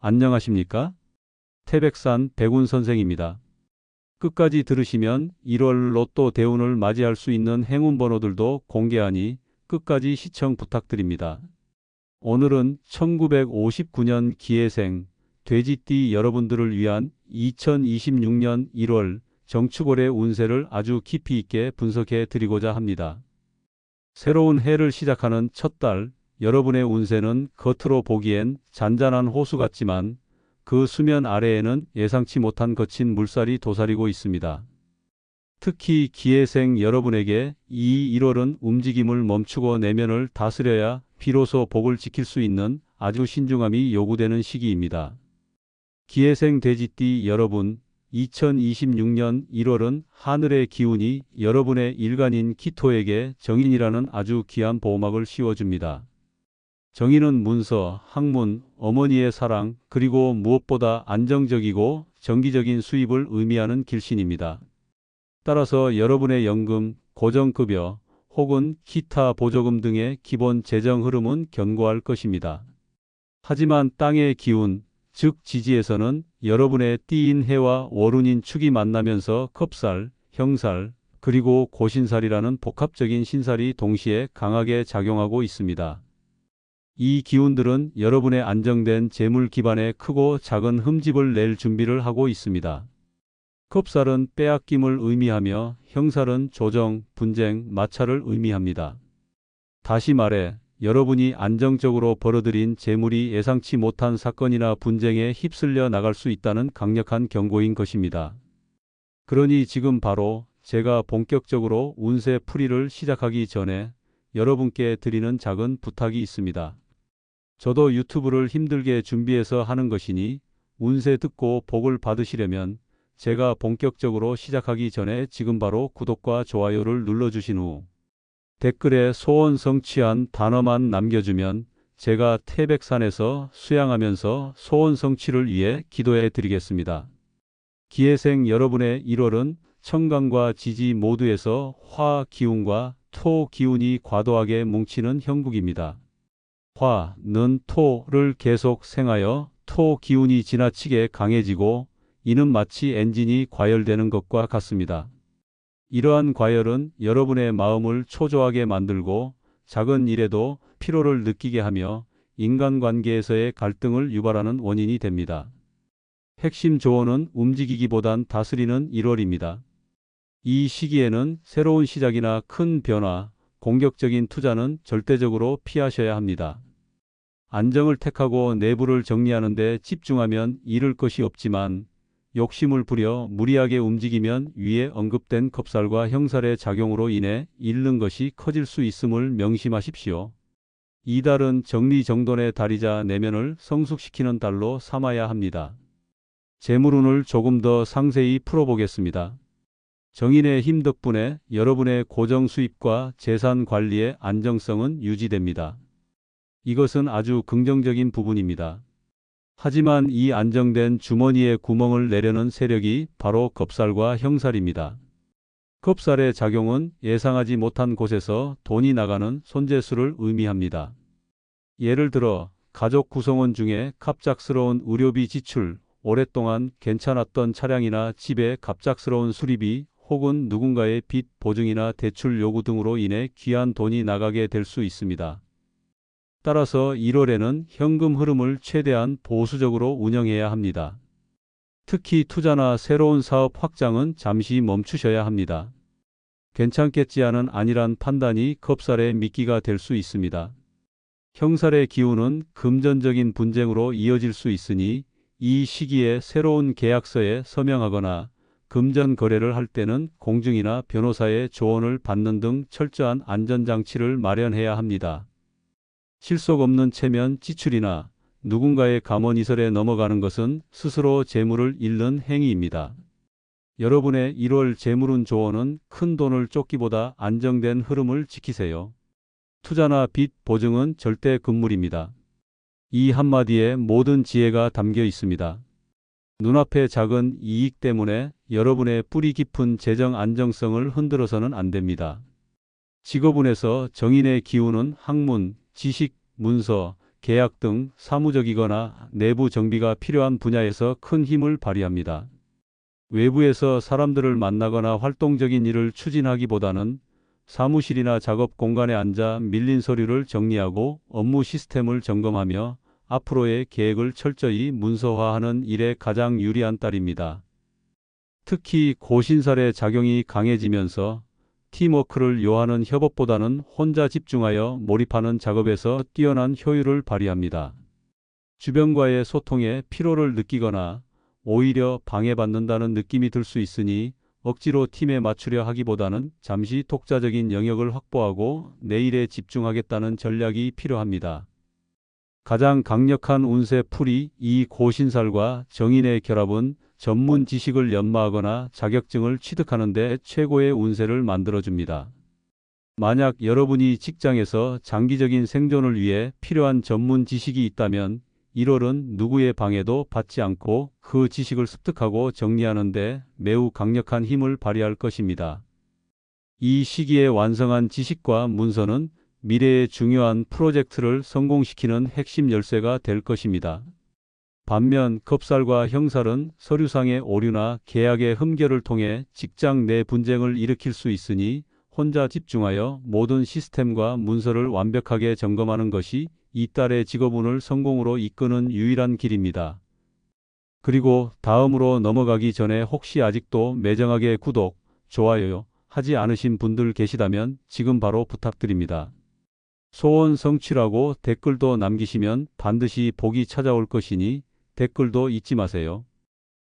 안녕하십니까? 태백산 백운 선생입니다. 끝까지 들으시면 1월 로또 대운을 맞이할 수 있는 행운 번호들도 공개하니 끝까지 시청 부탁드립니다. 오늘은 1959년 기해생 돼지띠 여러분들을 위한 2026년 1월 정축월의 운세를 아주 깊이 있게 분석해 드리고자 합니다. 새로운 해를 시작하는 첫 달, 여러분의 운세는 겉으로 보기엔 잔잔한 호수 같지만 그 수면 아래에는 예상치 못한 거친 물살이 도사리고 있습니다. 특히 기회생 여러분에게 이 1월은 움직임을 멈추고 내면을 다스려야 비로소 복을 지킬 수 있는 아주 신중함이 요구되는 시기입니다. 기회생 돼지띠 여러분, 2026년 1월은 하늘의 기운이 여러분의 일간인 키토에게 정인이라는 아주 귀한 보호막을 씌워줍니다. 정인은 문서, 학문, 어머니의 사랑, 그리고 무엇보다 안정적이고 정기적인 수입을 의미하는 길신입니다. 따라서 여러분의 연금, 고정급여, 혹은 기타 보조금 등의 기본 재정 흐름은 견고할 것입니다. 하지만 땅의 기운, 즉 지지에서는 여러분의 띠인 해와 월운인 축이 만나면서 겁살, 형살, 그리고 고신살이라는 복합적인 신살이 동시에 강하게 작용하고 있습니다. 이 기운들은 여러분의 안정된 재물 기반에 크고 작은 흠집을 낼 준비를 하고 있습니다. 겁살은 빼앗김을 의미하며 형살은 조정, 분쟁, 마찰을 의미합니다. 다시 말해 여러분이 안정적으로 벌어들인 재물이 예상치 못한 사건이나 분쟁에 휩쓸려 나갈 수 있다는 강력한 경고인 것입니다. 그러니 지금 바로 제가 본격적으로 운세 풀이를 시작하기 전에 여러분께 드리는 작은 부탁이 있습니다. 저도 유튜브를 힘들게 준비해서 하는 것이니 운세 듣고 복을 받으시려면 제가 본격적으로 시작하기 전에 지금 바로 구독과 좋아요를 눌러주신 후 댓글에 소원 성취한 단어만 남겨주면 제가 태백산에서 수양하면서 소원 성취를 위해 기도해 드리겠습니다. 기회생 여러분의 1월은 청강과 지지 모두에서 화 기운과 토 기운이 과도하게 뭉치는 형국입니다. 화 는 토를 계속 생하여 토 기운이 지나치게 강해지고 이는 마치 엔진이 과열되는 것과 같습니다. 이러한 과열은 여러분의 마음을 초조하게 만들고 작은 일에도 피로를 느끼게 하며 인간관계에서의 갈등을 유발하는 원인이 됩니다. 핵심 조언은 움직이기보단 다스리는 1월입니다. 이 시기에는 새로운 시작이나 큰 변화, 공격적인 투자는 절대적으로 피하셔야 합니다. 안정을 택하고 내부를 정리하는 데 집중하면 잃을 것이 없지만 욕심을 부려 무리하게 움직이면 위에 언급된 겁살과 형살의 작용으로 인해 잃는 것이 커질 수 있음을 명심하십시오. 이 달은 정리정돈의 달이자 내면을 성숙시키는 달로 삼아야 합니다. 재물운을 조금 더 상세히 풀어보겠습니다. 정인의 힘 덕분에 여러분의 고정 수입과 재산 관리의 안정성은 유지됩니다. 이것은 아주 긍정적인 부분입니다. 하지만 이 안정된 주머니에 구멍을 내려는 세력이 바로 겁살과 형살입니다. 겁살의 작용은 예상하지 못한 곳에서 돈이 나가는 손재수를 의미합니다. 예를 들어 가족 구성원 중에 갑작스러운 의료비 지출, 오랫동안 괜찮았던 차량이나 집에 갑작스러운 수리비 혹은 누군가의 빚 보증이나 대출 요구 등으로 인해 귀한 돈이 나가게 될 수 있습니다. 따라서 1월에는 현금 흐름을 최대한 보수적으로 운영해야 합니다. 특히 투자나 새로운 사업 확장은 잠시 멈추셔야 합니다. 괜찮겠지 하는 아니란 판단이 겁살의 미끼가 될 수 있습니다. 형살의 기운은 금전적인 분쟁으로 이어질 수 있으니 이 시기에 새로운 계약서에 서명하거나 금전 거래를 할 때는 공증이나 변호사의 조언을 받는 등 철저한 안전장치를 마련해야 합니다. 실속 없는 체면 지출이나 누군가의 감언 이설에 넘어가는 것은 스스로 재물을 잃는 행위입니다. 여러분의 1월 재물운 조언은 큰 돈을 쫓기보다 안정된 흐름을 지키세요. 투자나 빚 보증은 절대 금물입니다. 이 한마디에 모든 지혜가 담겨 있습니다. 눈앞의 작은 이익 때문에 여러분의 뿌리 깊은 재정 안정성을 흔들어서는 안 됩니다. 직업운에서 정인의 기운은 학문, 지식, 문서, 계약 등 사무적이거나 내부 정비가 필요한 분야에서 큰 힘을 발휘합니다. 외부에서 사람들을 만나거나 활동적인 일을 추진하기보다는 사무실이나 작업 공간에 앉아 밀린 서류를 정리하고 업무 시스템을 점검하며 앞으로의 계획을 철저히 문서화하는 일에 가장 유리한 딸입니다. 특히 고신살의 작용이 강해지면서 팀워크를 요하는 협업보다는 혼자 집중하여 몰입하는 작업에서 뛰어난 효율을 발휘합니다. 주변과의 소통에 피로를 느끼거나 오히려 방해받는다는 느낌이 들 수 있으니 억지로 팀에 맞추려 하기보다는 잠시 독자적인 영역을 확보하고 내 일에 집중하겠다는 전략이 필요합니다. 가장 강력한 운세 풀이 이 고신살과 정인의 결합은 전문 지식을 연마하거나 자격증을 취득하는 데 최고의 운세를 만들어줍니다. 만약 여러분이 직장에서 장기적인 생존을 위해 필요한 전문 지식이 있다면 1월은 누구의 방해도 받지 않고 그 지식을 습득하고 정리하는 데 매우 강력한 힘을 발휘할 것입니다. 이 시기에 완성한 지식과 문서는 미래의 중요한 프로젝트를 성공시키는 핵심 열쇠가 될 것입니다. 반면 겁살과 형살은 서류상의 오류나 계약의 흠결을 통해 직장 내 분쟁을 일으킬 수 있으니 혼자 집중하여 모든 시스템과 문서를 완벽하게 점검하는 것이 이 딸의 직업운을 성공으로 이끄는 유일한 길입니다. 그리고 다음으로 넘어가기 전에 혹시 아직도 매정하게 구독, 좋아요 하지 않으신 분들 계시다면 지금 바로 부탁드립니다. 소원 성취라고 댓글도 남기시면 반드시 복이 찾아올 것이니 댓글도 잊지 마세요.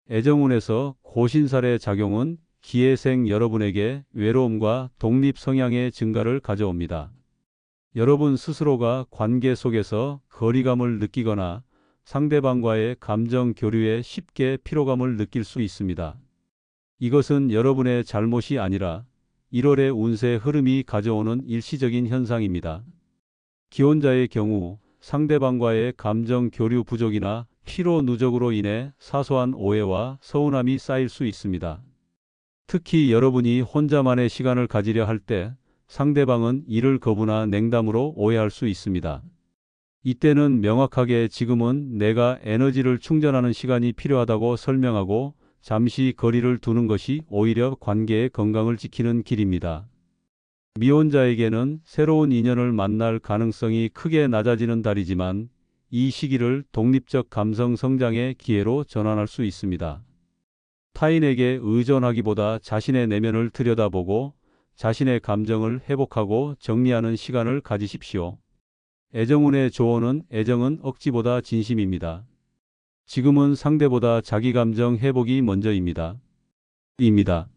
애정운에서 고신살의 작용은 기회생 여러분에게 외로움과 독립 성향의 증가를 가져옵니다. 여러분 스스로가 관계 속에서 거리감을 느끼거나 상대방과의 감정 교류에 쉽게 피로감을 느낄 수 있습니다. 이것은 여러분의 잘못이 아니라 1월의 운세 흐름이 가져오는 일시적인 현상입니다. 기혼자의 경우 상대방과의 감정 교류 부족이나 피로 누적으로 인해 사소한 오해와 서운함이 쌓일 수 있습니다. 특히 여러분이 혼자만의 시간을 가지려 할 때 상대방은 이를 거부나 냉담으로 오해할 수 있습니다. 이때는 명확하게 지금은 내가 에너지를 충전하는 시간이 필요하다고 설명하고 잠시 거리를 두는 것이 오히려 관계의 건강을 지키는 길입니다. 미혼자에게는 새로운 인연을 만날 가능성이 크게 낮아지는 달이지만 이 시기를 독립적 감성 성장의 기회로 전환할 수 있습니다. 타인에게 의존하기보다 자신의 내면을 들여다보고 자신의 감정을 회복하고 정리하는 시간을 가지십시오. 애정운의 조언은 애정은 억지보다 진심입니다. 지금은 상대보다 자기 감정 회복이 먼저입니다. 입니다.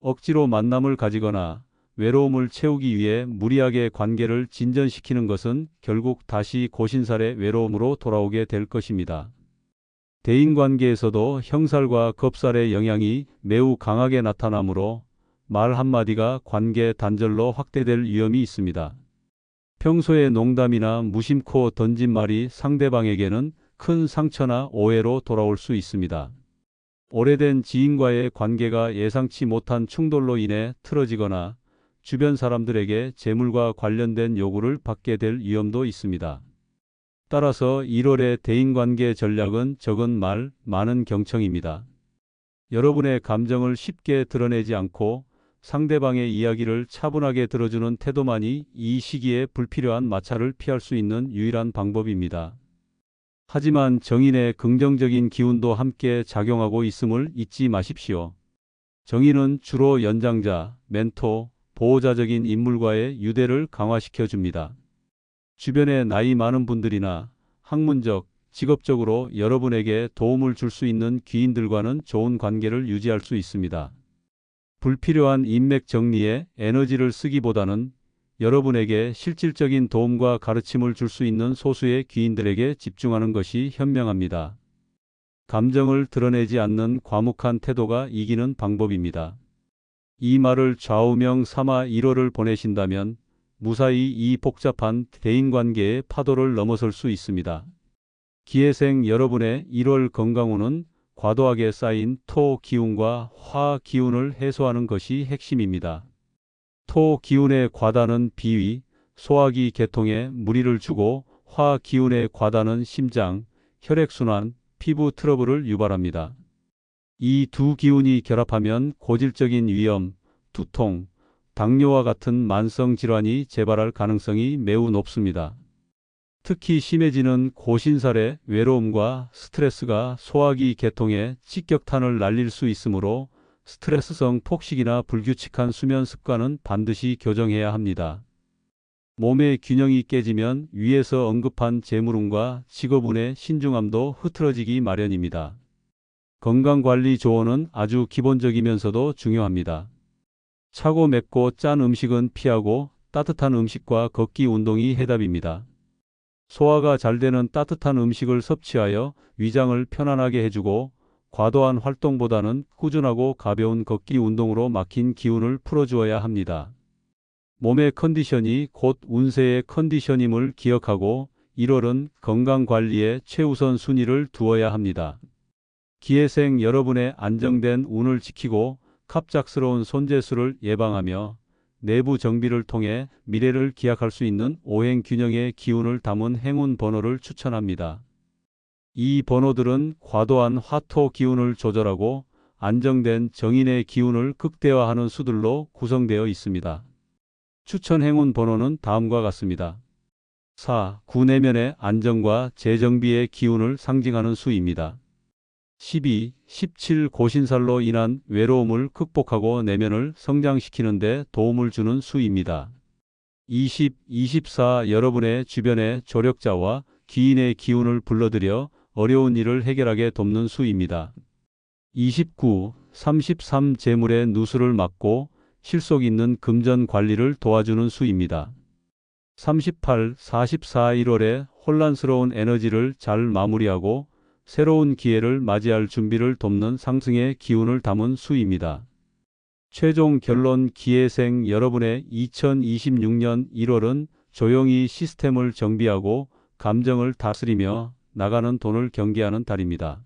억지로 만남을 가지거나 외로움을 채우기 위해 무리하게 관계를 진전시키는 것은 결국 다시 고신살의 외로움으로 돌아오게 될 것입니다. 대인관계에서도 형살과 겁살의 영향이 매우 강하게 나타나므로 말 한마디가 관계 단절로 확대될 위험이 있습니다. 평소에 농담이나 무심코 던진 말이 상대방에게는 큰 상처나 오해로 돌아올 수 있습니다. 오래된 지인과의 관계가 예상치 못한 충돌로 인해 틀어지거나 주변 사람들에게 재물과 관련된 요구를 받게 될 위험도 있습니다. 따라서 1월의 대인관계 전략은 적은 말, 많은 경청입니다. 여러분의 감정을 쉽게 드러내지 않고 상대방의 이야기를 차분하게 들어주는 태도만이 이 시기에 불필요한 마찰을 피할 수 있는 유일한 방법입니다. 하지만 정인의 긍정적인 기운도 함께 작용하고 있음을 잊지 마십시오. 정인은 주로 연장자, 멘토, 보호자적인 인물과의 유대를 강화시켜 줍니다. 주변에 나이 많은 분들이나 학문적, 직업적으로 여러분에게 도움을 줄 수 있는 귀인들과는 좋은 관계를 유지할 수 있습니다. 불필요한 인맥 정리에 에너지를 쓰기보다는 여러분에게 실질적인 도움과 가르침을 줄 수 있는 소수의 귀인들에게 집중하는 것이 현명합니다. 감정을 드러내지 않는 과묵한 태도가 이기는 방법입니다. 이 말을 좌우명 삼아 1월을 보내신다면 무사히 이 복잡한 대인관계의 파도를 넘어설 수 있습니다. 기회생 여러분의 1월 건강운은 과도하게 쌓인 토 기운과 화 기운을 해소하는 것이 핵심입니다. 토 기운의 과다는 비위, 소화기 계통에 무리를 주고 화 기운의 과다는 심장, 혈액순환, 피부 트러블을 유발합니다. 이 두 기운이 결합하면 고질적인 위염, 두통, 당뇨와 같은 만성 질환이 재발할 가능성이 매우 높습니다. 특히 심해지는 고신살의 외로움과 스트레스가 소화기 계통에 직격탄을 날릴 수 있으므로 스트레스성 폭식이나 불규칙한 수면 습관은 반드시 교정해야 합니다. 몸의 균형이 깨지면 위에서 언급한 재물운과 직업운의 신중함도 흐트러지기 마련입니다. 건강관리 조언은 아주 기본적이면서도 중요합니다. 차고 맵고 짠 음식은 피하고 따뜻한 음식과 걷기 운동이 해답입니다. 소화가 잘 되는 따뜻한 음식을 섭취하여 위장을 편안하게 해주고 과도한 활동보다는 꾸준하고 가벼운 걷기 운동으로 막힌 기운을 풀어주어야 합니다. 몸의 컨디션이 곧 운세의 컨디션임을 기억하고 1월은 건강 관리에 최우선 순위를 두어야 합니다. 기회생 여러분의 안정된 운을 지키고 갑작스러운 손재수를 예방하며 내부 정비를 통해 미래를 기약할 수 있는 오행 균형의 기운을 담은 행운 번호를 추천합니다. 이 번호들은 과도한 화토 기운을 조절하고 안정된 정인의 기운을 극대화하는 수들로 구성되어 있습니다. 추천 행운 번호는 다음과 같습니다. 4. 구내면의 안정과 재정비의 기운을 상징하는 수입니다. 12, 17 고신살로 인한 외로움을 극복하고 내면을 성장시키는 데 도움을 주는 수입니다. 20, 24 여러분의 주변의 조력자와 귀인의 기운을 불러들여 어려운 일을 해결하게 돕는 수입니다. 29, 33 재물의 누수를 막고 실속 있는 금전 관리를 도와주는 수입니다. 38, 44 1월에 혼란스러운 에너지를 잘 마무리하고 새로운 기회를 맞이할 준비를 돕는 상승의 기운을 담은 수입니다. 최종 결론 기회생 여러분의 2026년 1월은 조용히 시스템을 정비하고 감정을 다스리며 나가는 돈을 경계하는 달입니다.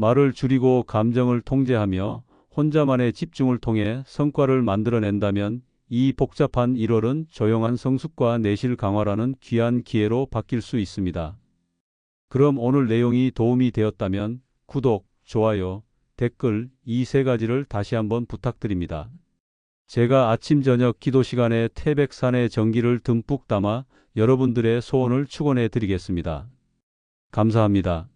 말을 줄이고 감정을 통제하며 혼자만의 집중을 통해 성과를 만들어낸다면 이 복잡한 1월은 조용한 성숙과 내실 강화라는 귀한 기회로 바뀔 수 있습니다. 그럼 오늘 내용이 도움이 되었다면 구독, 좋아요, 댓글 이 세 가지를 다시 한번 부탁드립니다. 제가 아침 저녁 기도 시간에 태백산의 전기를 듬뿍 담아 여러분들의 소원을 축원해 드리겠습니다. 감사합니다.